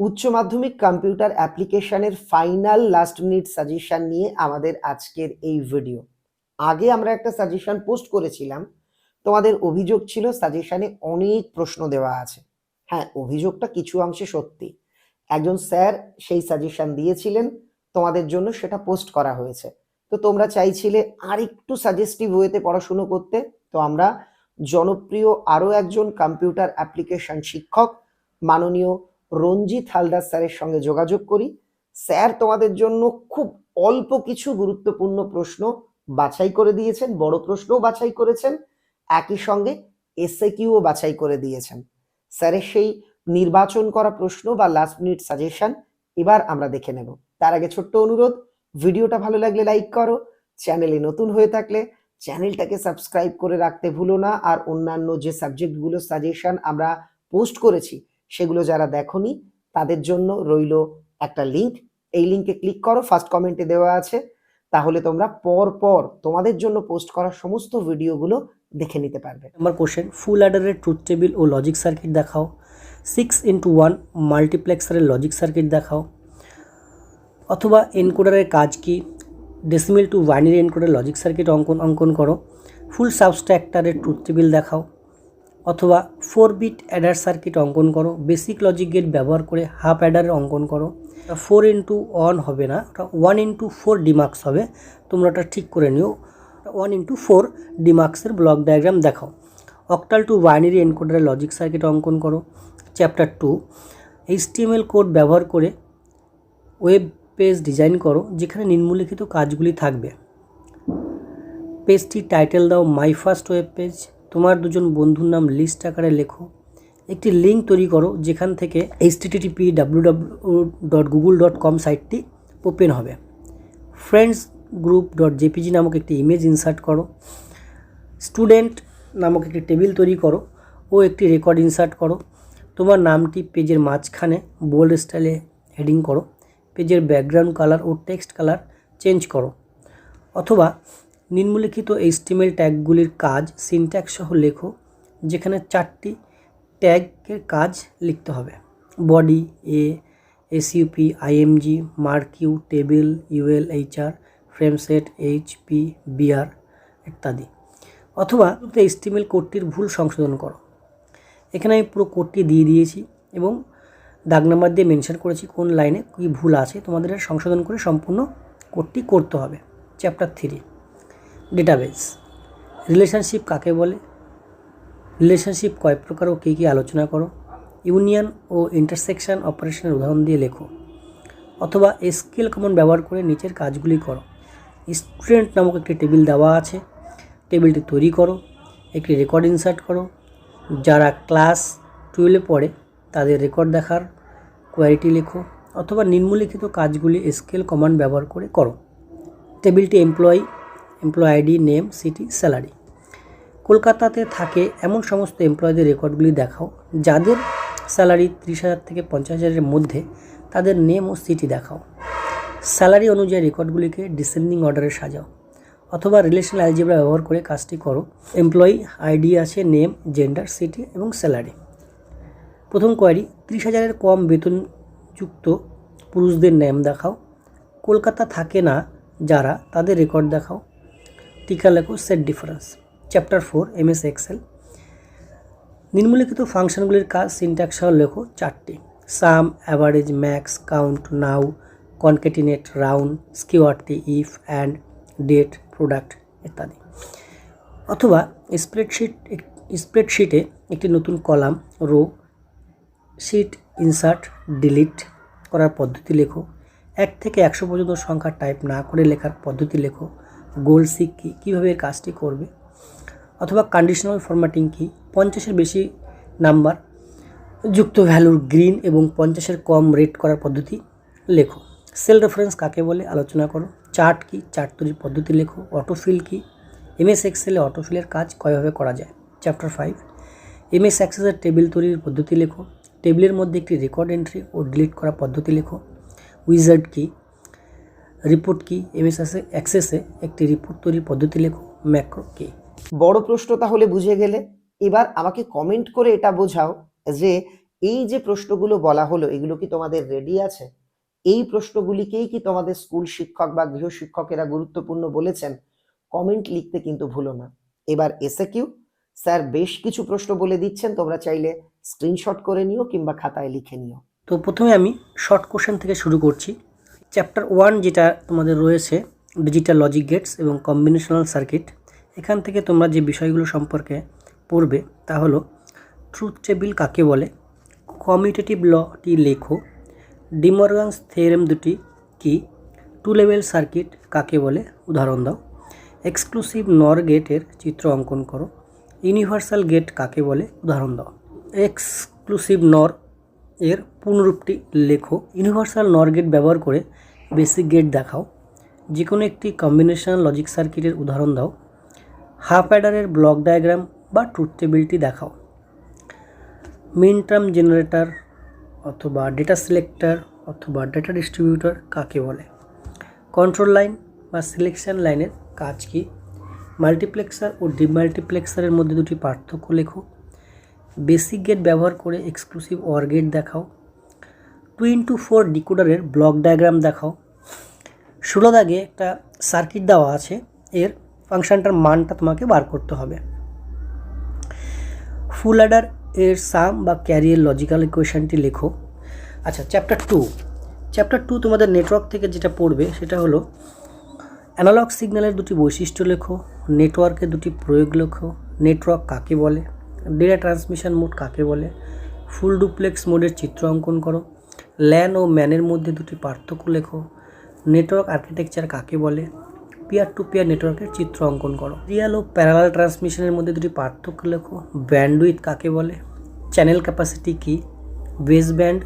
উচ্চ মাধ্যমিক কম্পিউটার অ্যাপ্লিকেশনের ফাইনাল লাস্ট মিনিট সাজেশন নিয়ে আমাদের আজকের এই ভিডিও আগে আমরা একটা সাজেশন পোস্ট করেছিলাম। তোমাদের অভিযোগ ছিল সাজেশনে অনেক প্রশ্ন দেওয়া আছে। হ্যাঁ অভিযোগটা কিছু অংশে সত্যি। একজন স্যার সেই সাজেশন দিয়েছিলেন, তোমাদের জন্য সেটা পোস্ট করা হয়েছে। তো তোমরা চাইছিলে আর একটু সাজেস্টিভ ওয়েতে পড়াশুনো করতে। তো আমরা জনপ্রিয় আরও একজন কম্পিউটার অ্যাপ্লিকেশন শিক্ষক, মাননীয় রঞ্জিত হালদার স্যারের সঙ্গে যোগাযোগ করি। স্যার তোমাদের জন্য খুব অল্প কিছু গুরুত্বপূর্ণ প্রশ্ন বাছাই করে দিয়েছেন, বড় প্রশ্নও বাছাই করেছেন, একই সঙ্গে এসএ কিউও বাছাই করে দিয়েছেন। স্যারের সেই নির্বাচন করা প্রশ্ন বা লাস্ট মিনিট সাজেশন এবার আমরা দেখে নেব। তার আগে ছোট্ট অনুরোধ, ভিডিওটা ভালো লাগলে লাইক করো, চ্যানেলে নতুন হয়ে থাকলে চ্যানেলটাকে সাবস্ক্রাইব করে রাখতে ভুলো না, আর অন্যান্য যে সাবজেক্টগুলো সাজেশন আমরা পোস্ট করেছি সেগুলো যারা দেখোনি, তাদের জন্য রইল একটা লিংক এই লিংকে ক্লিক করো ফার্স্ট কমেন্টে দেওয়া আছে। তাহলে তোমরা পর পর তোমাদের জন্য পোস্ট করা সমস্ত ভিডিওগুলো দেখে নিতে পারবে। নাম্বার কোশ্চেন ফুল অ্যাডারের ট্রুথ টেবিল ও লজিক সার্কিট দেখাও। সিক্স ইন্টু ওয়ান মাল্টিপ্লেক্সারের লজিক সার্কিট দেখাও। অথবা এনকোডারের কাজ কি? Decimal to binary encoder logic circuit অঙ্কন অঙ্কন করো। ফুল সাবস্ট্রাক্টারের ট্রুথ টেবিল দেখাও। অথবা ফোর বিট অ্যাডার সার্কিট অঙ্কন করো বেসিক লজিক গেট ব্যবহার করে হাফ অ্যাডারের অঙ্কন করো। ফোর ইন্টু ওয়ান হবে না ওটা ওয়ান ইন্টু ফোর ডিমার্কস হবে। তোমরা ওটা ঠিক করে নিও। ওয়ান ইন্টু ফোর ডিমার্কসের ব্লক ডায়াগ্রাম দেখাও। অক্টাল টু বাইনারি এনকোডারের লজিক সার্কিট অঙ্কন করো চ্যাপ্টার টু এইচটিএমএল কোড ব্যবহার করে ওয়েব পেজ ডিজাইন করো, যেখানে নিম্নলিখিত কাজগুলি থাকবে। পেজটি টাইটেল দাও মাই ফার্স্ট ওয়েব পেজ তোমার দুজন বন্ধুর নাম লিস্ট আকারে লেখো। একটি লিঙ্ক তৈরি করো, যেখান থেকে HTTP W W dot Google dot com সাইটটি ওপেন হবে। ফ্রেন্ডস গ্রুপ ডট জেপিজি নামক একটি ইমেজ ইনসার্ট করো। স্টুডেন্ট নামক একটি টেবিল তৈরি করো ও একটি রেকর্ড ইনসার্ট করো। তোমার নামটি পেজের মাঝখানে বোল্ড স্টাইলে হেডিং করো। পেজের ব্যাকগ্রাউন্ড কালার ও টেক্সট কালার চেঞ্জ করো। অথবা নিম্নলিখিত এইচটিএমএল ট্যাগগুলির কাজ সিনট্যাক্স সহ লেখো, যেখানে চারটি ট্যাগের কাজ লিখতে হবে। Body, A, SUP, IMG marquee table, UL, HR frameset HP, BR ইত্যাদি। অথবা এইচটিএমএল কোডটির ভুল সংশোধন করো। এখানে আমি পুরো কোডটি দিয়ে দিয়েছি এবং দাগ নাম্বার দিয়ে মেনশন করেছি কোন লাইনে কী ভুল আছে। তোমাদের সংশোধন করে সম্পূর্ণ কোডটি করতে হবে। Chapter three. ডেটাবেস রিলেশনশিপ কাকে বলে? রিলেশনশিপ কয় প্রকার ও কী কী আলোচনা করো? ইউনিয়ন ও ইন্টারসেকশন অপারেশনের উদাহরণ দিয়ে লেখো। অথবা স্কেল কমন ব্যবহার করে নিচের কাজগুলি করো। স্টুডেন্ট নামক একটি টেবিল দেওয়া আছে। টেবিলটি তৈরি করো। একটি রেকর্ড ইনসার্ট করো। যারা ক্লাস টুয়েলভে পড়ে, তাদের রেকর্ড দেখার কোয়ালিটি লেখো। অথবা নিম্নলিখিত কাজগুলি স্কেল কমান্ড ব্যবহার করে করো। টেবিলটি employee employ ID name city salary কলকাতাতে থাকে এমন সমস্ত এমপ্লয়ীদের রেকর্ডগুলি দেখাও, যাদের স্যালারি ত্রিশ হাজার থেকে পঞ্চাশ হাজারের মধ্যে তাদের নেম ও সিটি দেখাও। স্যালারি অনুযায়ী রেকর্ডগুলিকে ডিসেন্ডিং অর্ডারে সাজাও, অথবা রিলেশনাল অ্যালজেব্রা ব্যবহার করে কাজটি করো। এমপ্লয়ি আইডি আছে নেম জেন্ডার সিটি এবং স্যালারি প্রথম কোয়ারি ত্রিশ হাজারের কম বেতনযুক্ত পুরুষদের নেম দেখাও। কলকাতা থাকে না যারা, তাদের রেকর্ড দেখাও। টিকা লেখো set difference chapter four MS S Excel নিম্নলিখিত ফাংশনগুলির কাজ সিনট্যাক্স সহ লেখো চারটি। Sum average max count now concatenate round স্কিওয়ারটি if and date product ইত্যাদি। অথবা স্প্রেডশিট স্প্রেডশিটে একটি নতুন column row sheet insert delete করার পদ্ধতি লেখো। এক থেকে একশো পর্যন্ত সংখ্যা টাইপ না করে লেখার পদ্ধতি লেখো। গোল সিক কী, কীভাবে এই কাজটি করবে? অথবা কন্ডিশনাল ফরম্যাটিং কী? পঞ্চাশের বেশি নাম্বার যুক্ত ভ্যালুর গ্রিন এবং পঞ্চাশের কম রেট করার পদ্ধতি লেখো। সেল রেফারেন্স কাকে বলে? আলোচনা করো। চার্ট কি? চার্ট তৈরির পদ্ধতি লেখো। অটোফিল কি? এমএস এক্সেলে অটোফিলের কাজ কয়ভাবে করা যায়? চ্যাপ্টার ফাইভ এমএস অ্যাক্সেসের টেবিল তৈরির পদ্ধতি লেখো। টেবিলের মধ্যে একটি রেকর্ড এন্ট্রি ও ডিলিট করার পদ্ধতি লেখো। উইজার্ড কি? রিপোর্ট কি? এমএস অ্যাক্সেসে একটি রিপোর্ট তৈরির পদ্ধতি লেখো ম্যাক্রো কি? বড় প্রশ্ন তাহলে বুঝে গেলে। এবার আমাকে কমেন্ট করে এটা বোঝাও যে এই যে প্রশ্নগুলো বলা হলো এগুলো কি তোমাদের রেডি আছে? এই প্রশ্নগুলিকেই কি তোমাদের স্কুল শিক্ষক বা গৃহ শিক্ষকেরা গুরুত্বপূর্ণ বলেছেন? কমেন্ট লিখতে কিন্তু ভুলো না। এবার এসে কিউ স্যার বেশ কিছু প্রশ্ন বলে দিচ্ছেন তোমরা চাইলে স্ক্রিনশট করে নিও কিংবা খাতায় লিখে নিও। তো প্রথমে আমি শর্ট কোশ্চেন থেকে শুরু করছি। চ্যাপ্টার ওয়ান যেটা তোমাদের রয়েছে ডিজিটাল লজিক গেটস এবং কম্বিনেশনাল সার্কিট এখান থেকে তোমরা যে বিষয়গুলো সম্পর্কে পড়বে তা হলো ট্রুথ টেবিল কাকে বলে কমিউটেটিভ লটি লেখো ডিমর্গানস থিওরেম দুটি কি টু লেভেল সার্কিট কাকে বলে, উদাহরণ দাও এক্সক্লুসিভ নর গেটের চিত্র অঙ্কন করো ইউনিভার্সাল গেট কাকে বলে, উদাহরণ দাও এক্সক্লুসিভ নর এর পুনরূপটি লেখো। ইউনিভার্সাল নর গেট ব্যবহার করে বেসিক গেট দেখাও। যে কোনো একটি কম্বিনেশন লজিক সার্কিটের উদাহরণ দাও। হাফ অ্যাডারের ব্লক ডায়াগ্রাম বা ট্রুথ টেবিলটি দেখাও। মিন টার্ম জেনারেটর অথবা ডেটা সিলেক্টর অথবা ডেটা ডিস্ট্রিবিউটর কাকে বলে? কন্ট্রোল লাইন বা সিলেকশন লাইনের কাজ কি? মাল্টিপ্লেক্সার ও ডিমাল্টিপ্লেক্সারের মধ্যে দুটি পার্থক্য লেখো। বেসিক গেট ব্যবহার করে exclusive or gate two. Into into four ডিকোডারের ব্লক ডায়াগ্রাম দেখাও। ষোলো দাগে একটা সার্কিট দেওয়া আছে, এর ফাংশনটার মানটা তোমাকে বার করতে হবে। ফুল অ্যাডার এর সাম বা ক্যারিয়ার লজিক্যাল ইকুয়েশনটি লেখো। আচ্ছা চ্যাপ্টার টু। চ্যাপ্টার টু তোমাদের নেটওয়ার্ক থেকে যেটা পড়বে সেটা হলো, অ্যানালগ সিগন্যালের দুটি বৈশিষ্ট্য লেখো, নেটওয়ার্কের দুটি প্রয়োগ লেখো, নেটওয়ার্ক কাকে বলে? ডেটা ট্রান্সমিশন মোড কাকে বলে? ফুল ডুপ্লেক্স মোডের চিত্র অঙ্কন করো। ল্যান ও ম্যানের মধ্যে দুটি পার্থক্য লেখো। নেটওয়ার্ক আর্কিটেকচার কাকে বলে? পিয়ার টু পিয়ার নেটওয়ার্কের চিত্র অঙ্কন করো। রিয়াল ও প্যারালাল ট্রান্সমিশনের মধ্যে দুটি পার্থক্য লেখো। ব্যান্ডউইথ কাকে বলে? চ্যানেল ক্যাপাসিটি কি? বেস ব্যান্ড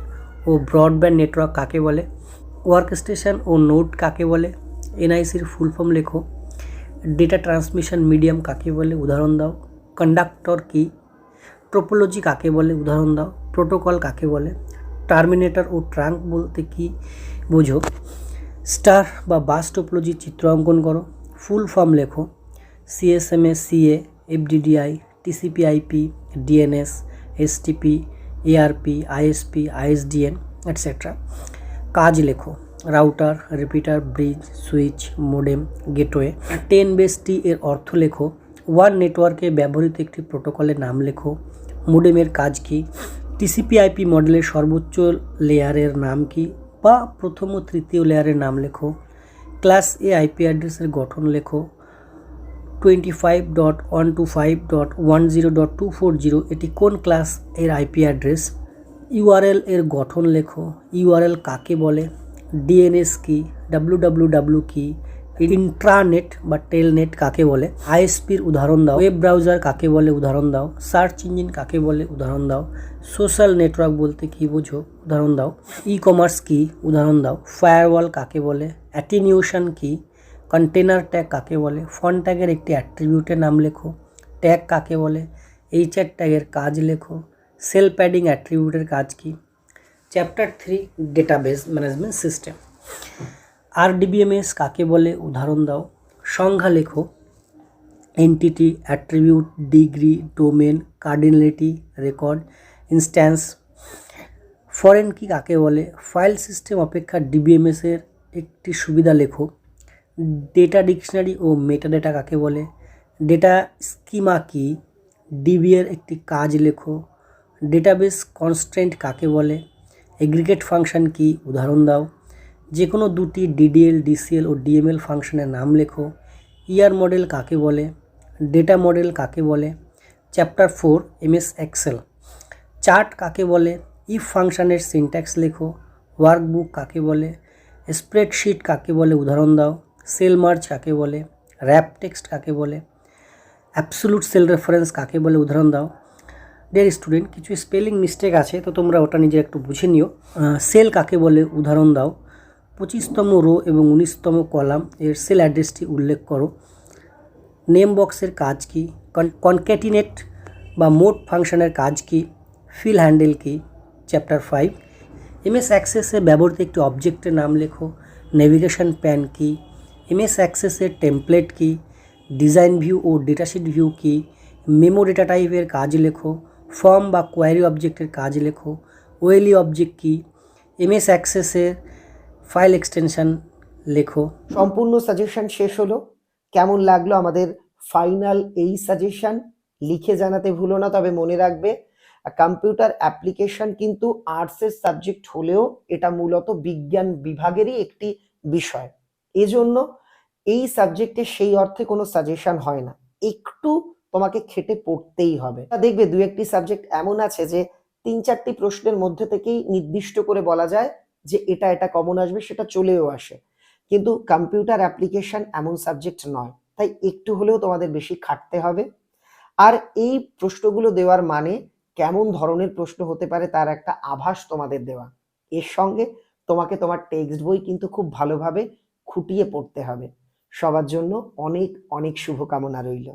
ও ব্রডব্যান্ড নেটওয়ার্ক কাকে বলে? ওয়ার্ক স্টেশন ও নোট কাকে বলে? এনআইসির ফুল ফর্ম লেখো। ডেটা ট্রান্সমিশন মিডিয়াম কাকে বলে? উদাহরণ দাও। কন্ডাক্টর কি? ট্রোপোলজি কাকে বলে? উদাহরণ দাও। প্রোটোকল কাকে বলে? টার্মিনেটর ও ট্রাঙ্ক বলতে কি বোঝো? স্টার বা বাস টোপোলজির চিত্র অঙ্কন করো। ফুল ফর্ম লেখো। CSMS, CA, FDDI, TCP IP, DNS, STP, ARP, ISP, ISDN etcetera কাজ লেখো। Router, repeater, bridge, switch, modem, gateway. Ten base T এর অর্থ লেখো। ওয়ান নেটওয়ার্কে ব্যবহৃত একটি প্রোটোকলের নাম লেখো। মোডেমের কাজ কি? টিসিপি আইপি মডেলের সর্বোচ্চ লেয়ারের নাম কি? বা প্রথম ও তৃতীয় লেয়ারের নাম লেখো। ক্লাস এ আইপি অ্যাড্রেসের গঠন লেখো। Twenty five dot one two five dot one zero dot two four zero এটি কোন ক্লাস এর আইপি অ্যাড্রেস? ইউআরএল এর গঠন লেখো। ইউআরএল কাকে বলে? ডিএনএস কি? ডাব্লু ডাব্লু ডাব্লু কি? ইন্ট্রানেট বা টেলনেট কাকে বলে? আইএসপির উদাহরণ দাও। ওয়েব ব্রাউজার কাকে বলে? উদাহরণ দাও। সার্চ ইঞ্জিন কাকে বলে? উদাহরণ দাও। সোশ্যাল নেটওয়ার্ক বলতে কি বোঝো? উদাহরণ দাও। ই কমার্স কি? উদাহরণ দাও। ফায়ারওয়াল কাকে বলে? অ্যাটিনিউশন কি? কন্টেনার ট্যাগ কাকে বলে? ফন ট্যাগের একটি অ্যাট্রিবিউটের নাম লেখো। ট্যাগ কাকে বলে? এইচআর ট্যাগের কাজ লেখো। সেল প্যাডিং অ্যাট্রিবিউটের কাজ কি? Chapter three database management system. আর ডিবিএমএস কাকে বলে? উদাহরণ দাও। সংজ্ঞা লেখো entity attribute degree domain cardinality record instance foreign key কাকে বলে? ফাইল সিস্টেম অপেক্ষা ডিবিএমএস এর একটি সুবিধা লেখো ডেটা ডিকশনারি ও মেটা ডেটা কাকে বলে? ডেটা স্কিমা কি? ডিবি এর একটি কাজ লেখো। ডেটাবেস কনস্ট্রেন্ট কাকে বলে? এগ্রিগেট ফাংশন কি? উদাহরণ দাও। যে কোনো দুটি ডিডিএল, ডিসিএল ও ডিএমএল ফাংশনের নাম লেখো। ইয়ার মডেল কাকে বলে? ডেটা মডেল কাকে বলে? Chapter four, MS Excel. Chart কাকে বলে? ইফ ফাংশনের সিনট্যাক্স লেখো। ওয়ার্কবুক কাকে বলে? স্প্রেডশিট কাকে বলে? উদাহরণ দাও। সেল মার্চ কাকে বলে? র্যাপ টেক্সট কাকে বলে? অ্যাবসোলুট সেল রেফারেন্স কাকে বলে? উদাহরণ দাও। ডিয়ার স্টুডেন্ট কিছু স্পেলিং মিস্টেক আছে, তো তোমরা ওটা নিজে একটু বুঝে নিও। সেল কাকে বলে? উদাহরণ দাও। পঁচিশতম রো এবং উনিশতম কলাম এর সেল অ্যাড্রেসটি উল্লেখ করো। নেম বক্সের কাজ কি? কনক্যাটিনেট বা মোড ফাংশনের কাজ কি? ফিল হ্যান্ডেল কি? Chapter five. এমএস অ্যাক্সেসে ব্যবহৃত একটি অবজেক্টের নাম লেখো। নেভিগেশন প্যান কি? এমএস অ্যাক্সেসের টেমপ্লেট কি? ডিজাইন ভিউ ও ডেটাশিট ভিউ কি? মেমো ডেটা টাইপের কাজ লেখো। ফর্ম বা কোয়ারি অবজেক্টের কাজ লেখো। ওয়েলি অবজেক্ট কী? এমএস অ্যাক্সেসের ফাইল এক্সটেনশন লেখো। সম্পূর্ণ সাজেশন শেষ হলো। কেমন লাগল আমাদের ফাইনাল এই সাজেশন লিখে জানাতে ভুলো না, তবে মনে রাখবে কম্পিউটার অ্যাপ্লিকেশন কিন্তু আর্টসের সাবজেক্ট হলেও এটা মূলত বিজ্ঞান বিভাগেরই একটি বিষয়। এজন্য এই সাবজেক্টে সেই অর্থে কোনো সাজেশন হয় না। একটু তোমাকে খেটে পড়তেই হবে। দেখবে দু একটি সাবজেক্ট এমন আছে যে তিন চারটি প্রশ্নের মধ্যে থেকেই নির্দিষ্ট করে বলা যায় যে এটা এটা কমন আসবে, সেটা চলেও আসে। কিন্তু কম্পিউটার অ্যাপ্লিকেশন এমন সাবজেক্ট নয়। তাই একটু হলেও তোমাদের বেশি খাটতে হবে। আর এই প্রশ্নগুলো দেওয়ার মানে কেমন ধরনের প্রশ্ন হতে পারে তার একটা আভাস তোমাদের দেওয়া। এর সঙ্গে তোমাকে তোমার টেক্সট বই কিন্তু খুব ভালোভাবে খুঁটিয়ে পড়তে হবে। সবার জন্য অনেক অনেক শুভকামনা রইল।